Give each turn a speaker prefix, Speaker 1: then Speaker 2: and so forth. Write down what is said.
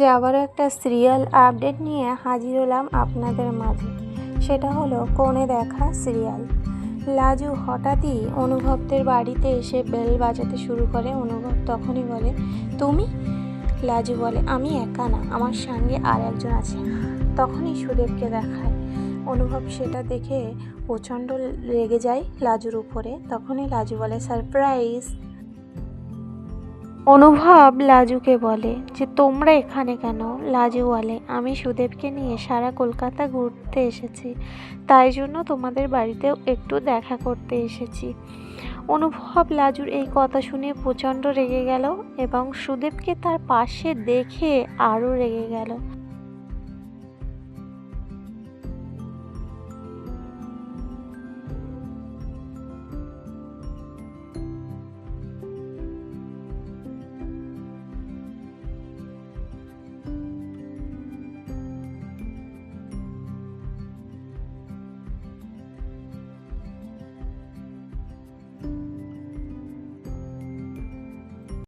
Speaker 1: যে আবারও একটা সিরিয়াল আপডেট নিয়ে হাজির হলাম আপনাদের মাঝে। সেটা হলো কোণে দেখা সিরিয়াল। লাজু হঠাৎই অনুভবদের বাড়িতে এসে বেল বাজাতে শুরু করে। অনুভব তখনই বলে, তুমি? লাজু বলে, আমি একা না, আমার সঙ্গে আর একজন আছে। তখনই সুদেবকে দেখায়। অনুভব সেটা দেখে প্রচণ্ড রেগে যায় লাজুর উপরে। তখনই লাজু বলে, সারপ্রাইজ! অনুভব লাজুকে বলে, যে তোমরা এখানে কেন? লাজু বলে, আমি সুদেবকে নিয়ে সারা কলকাতা ঘুরতে এসেছি। তাই জন্য তোমাদের বাড়িতেও একটু দেখা করতে এসেছি। অনুভব লাজুর এই কথা শুনে প্রচণ্ড রেগে গেল এবং সুদেবকে তার পাশে দেখে আরও রেগে গেল।